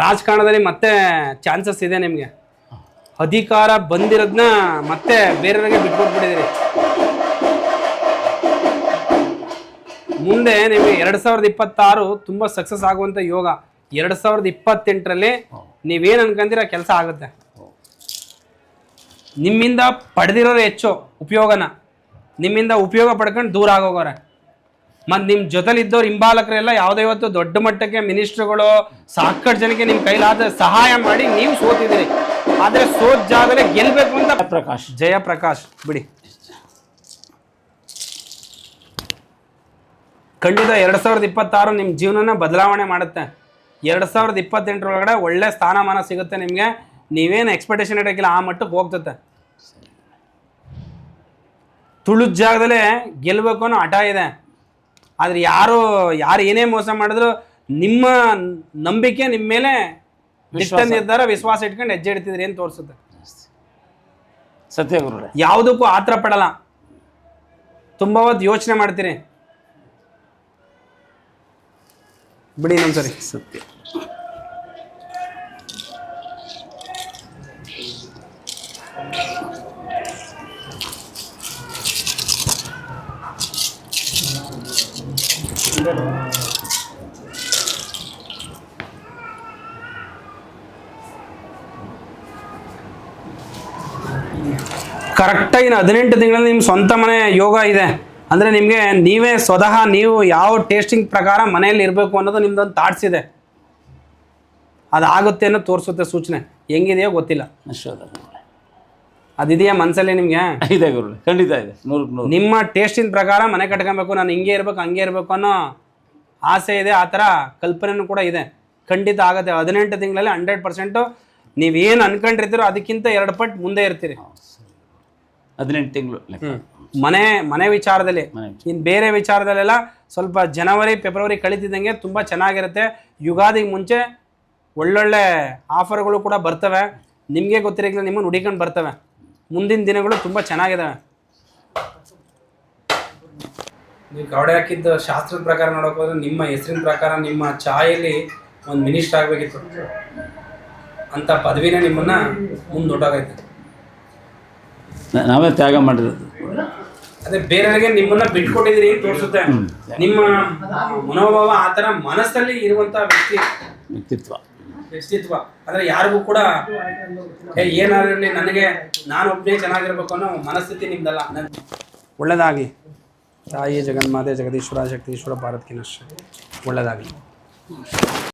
ರಾಜಕಾರಣದಲ್ಲಿ ಮತ್ತೆ ಚಾನ್ಸಸ್ ಇದೆ ನಿಮಗೆ. ಅಧಿಕಾರ ಬಂದಿರೋದನ್ನ ಮತ್ತೆ ಬೇರೆಯವರಿಗೆ ಬಿಟ್ಕೊಟ್ಬಿಟ್ಟಿದ್ದೀರಿ. ಮುಂದೆ ನಿಮಗೆ ಎರಡು ಸಾವಿರದ ಇಪ್ಪತ್ತಾರು ತುಂಬ ಸಕ್ಸಸ್ ಆಗುವಂಥ ಯೋಗ. ಎರಡು ಸಾವಿರದ ಇಪ್ಪತ್ತೆಂಟರಲ್ಲಿ ನೀವೇನು ಅನ್ಕೊಂತೀರ ಕೆಲಸ ಆಗುತ್ತೆ. ನಿಮ್ಮಿಂದ ಪಡೆದಿರೋರು ಹೆಚ್ಚು ಉಪಯೋಗನ. ನಿಮ್ಮಿಂದ ಉಪಯೋಗ ಪಡ್ಕೊಂಡು ದೂರ ಆಗೋಗೋರೆ. ಮತ್ತು ನಿಮ್ಮ ಜೊತೆಲಿದ್ದವ್ರು ಹಿಂಬಾಲಕರೆಲ್ಲ ಯಾವುದೇ ಇವತ್ತು ದೊಡ್ಡ ಮಟ್ಟಕ್ಕೆ ಮಿನಿಸ್ಟ್ರುಗಳು ಸಾಕಷ್ಟು ಜನಕ್ಕೆ ನಿಮ್ಮ ಕೈಲಾದ ಸಹಾಯ ಮಾಡಿ ನೀವು ಸೋತಿದ್ದೀರಿ. ಆದರೆ ಸೋತ್ ಜಾಗದಲ್ಲಿ ಗೆಲ್ಲಬೇಕು ಅಂತ ಪ್ರಕಾಶ್. ಜಯಪ್ರಕಾಶ್, ಬಿಡಿ. ಖಂಡಿತ ಎರಡು ಸಾವಿರದ ಇಪ್ಪತ್ತಾರು ನಿಮ್ಮ ಜೀವನನ ಬದಲಾವಣೆ ಮಾಡುತ್ತೆ. ಎರಡು ಸಾವಿರದ ಇಪ್ಪತ್ತೆಂಟರೊಳಗಡೆ ಒಳ್ಳೆ ಸ್ಥಾನಮಾನ ಸಿಗುತ್ತೆ ನಿಮಗೆ. ನೀವೇನು ಎಕ್ಸ್ಪೆಕ್ಟೇಷನ್ ಇಡೋಕ್ಕಿಲ್ಲ, ಆ ಮಟ್ಟಕ್ಕೆ ಹೋಗ್ತತೆ. ತುಳು ಜಾಗದಲ್ಲೇ ಗೆಲ್ಲಬೇಕು ಅನ್ನೋ ಹಠ ಇದೆ. ಆದರೆ ಯಾರು ಯಾರು ಏನೇ ಮೋಸ ಮಾಡಿದ್ರು ನಿಮ್ಮ ನಂಬಿಕೆ ನಿಮ್ಮ ಮೇಲೆ ದಿಟ್ಟ ನಿರ್ಧಾರ ವಿಶ್ವಾಸ ಇಟ್ಕೊಂಡು ಹೆಜ್ಜೆ ಇಡ್ತಿದ್ರಿ ಏನು ತೋರಿಸುತ್ತೆ. ಸತ್ಯ ಗುರುಗಳೇ ಯಾವುದಕ್ಕೂ ಆತರ ಪಡಲ್ಲ. ತುಂಬ ಹೊತ್ತು ಯೋಚನೆ ಮಾಡ್ತೀರಿ. ಬಿಡಿ ಇನ್ನೊಂದ್ಸರಿ ಸತ್ಯ. ಕರೆಕ್ಟಾಗಿ ಹದಿನೆಂಟು ತಿಂಗಳಲ್ಲಿ ನಿಮ್ಮ ಸ್ವಂತ ಮನೆ ಯೋಗ ಇದೆ. ಅಂದರೆ ನಿಮಗೆ ನೀವೇ ಸ್ವತಃ ನೀವು ಯಾವ ಟೇಸ್ಟಿಂಗ್ ಪ್ರಕಾರ ಮನೆಯಲ್ಲಿ ಇರಬೇಕು ಅನ್ನೋದು ನಿಮ್ದೊಂದು ಥಾಟ್ಸ್ ಇದೆ. ಅದಾಗುತ್ತೆ ಅನ್ನೋ ತೋರಿಸುತ್ತೆ ಸೂಚನೆ. ಹೆಂಗಿದೆಯೋ ಗೊತ್ತಿಲ್ಲ. ಗುರುಗಳೇ ಅದಿದೆಯಾ ಮನಸ್ಸಲ್ಲಿ ನಿಮಗೆ? ಇದೆ ಗುರು ಖಂಡಿತ ಇದೆ. ನೂರಕ್ಕೆ ನೂರು. ನಿಮ್ಮ ಟೇಸ್ಟಿನ ಪ್ರಕಾರ ಮನೆ ಕಟ್ಕೊಬೇಕು ನಾನು ಹಿಂಗೆ ಇರಬೇಕು ಹಂಗೆ ಇರಬೇಕು ಅನ್ನೋ ಆಸೆ ಇದೆ ಆ ಥರ ಕಲ್ಪನೆನೂ ಕೂಡ ಇದೆ. ಖಂಡಿತ ಆಗುತ್ತೆ. ಹದಿನೆಂಟು ತಿಂಗಳಲ್ಲಿ ಹಂಡ್ರೆಡ್ ಪರ್ಸೆಂಟು ನೀವೇನು ಅನ್ಕೊಂಡಿರ್ತೀರೋ ಅದಕ್ಕಿಂತ ಎರಡು ಪಟ್ಟು ಮುಂದೆ ಇರ್ತೀರಿ. ಹದಿನೆಂಟು ತಿಂಗಳು ಮನೆ ಮನೆ ವಿಚಾರದಲ್ಲಿ. ಇನ್ನು ಬೇರೆ ವಿಚಾರದಲ್ಲೆಲ್ಲ ಸ್ವಲ್ಪ ಜನವರಿ ಫೆಬ್ರವರಿ ಕಳೀತಿದ್ದಂಗೆ ತುಂಬ ಚೆನ್ನಾಗಿರುತ್ತೆ. ಯುಗಾದಿ ಮುಂಚೆ ಒಳ್ಳೊಳ್ಳೆ ಆಫರ್ಗಳು ಕೂಡ ಬರ್ತವೆ. ನಿಮಗೆ ಗೊತ್ತಿರೋಕ್ಕಿಲ್ಲ ನಿಮ್ಮನ್ನು ಹುಡಿಕೊಂಡು ಬರ್ತವೆ. ಮುಂದಿನ ದಿನಗಳು ತುಂಬ ಚೆನ್ನಾಗಿದ್ದಾವೆ ನೀವು ಕವಡೆ ಹಾಕಿದ್ದ ಶಾಸ್ತ್ರದ ಪ್ರಕಾರ ನೋಡೋಕೆ ಹೋದ್ರೆ ನಿಮ್ಮ ಹೆಸರಿನ ಪ್ರಕಾರ ನಿಮ್ಮ ಚಾಯಲ್ಲಿ ಒಂದು ಮಿನಿಸ್ಟರ್ ಆಗಬೇಕಿತ್ತು. ಅಂತ ಪದವಿನೇ ನಿಮ್ಮನ್ನ ಮುಂದೆ ದೊಡ್ಡಾಗೈತೆ ನಾ- ನಾವೇ ತ್ಯಾಗ ಮಾಡಿರೋದು. ಅದೇ ಬೇರೆಯವರಿಗೆ ನಿಮ್ಮನ್ನ ಬಿಟ್ಕೊಟ್ಟಿದ್ದೀರಿ ತೋರಿಸುತ್ತೆ. ನಿಮ್ಮ ಮನೋಭಾವ ಆ ಥರ ಮನಸ್ಸಲ್ಲಿ ಇರುವಂಥ ವ್ಯಕ್ತಿ. ವ್ಯಕ್ತಿತ್ವ. ವ್ಯಕ್ತಿತ್ವ ಅಂದ್ರೆ ಯಾರಿಗೂ ಕೂಡ ಏ ಏನಾಗಿರಲಿ ನನಗೆ ನಾನು ಒಬ್ಬನೇ ಚೆನ್ನಾಗಿರ್ಬೇಕು ಅನ್ನೋ ಮನಸ್ಥಿತಿ ನಿಮ್ದಲ್ಲ. ನನ್- ಒಳ್ಳೆದಾಗ್ಲಿ. ತಾಯಿ ಜಗನ್ಮಾತೆ ಜಗದೀಶ್ವರ ಶಕ್ತೀಶ್ವರ ಭಾರತ್ ಕಿ ನಶ್ಯ ಒಳ್ಳೆದಾಗ್ಲಿ.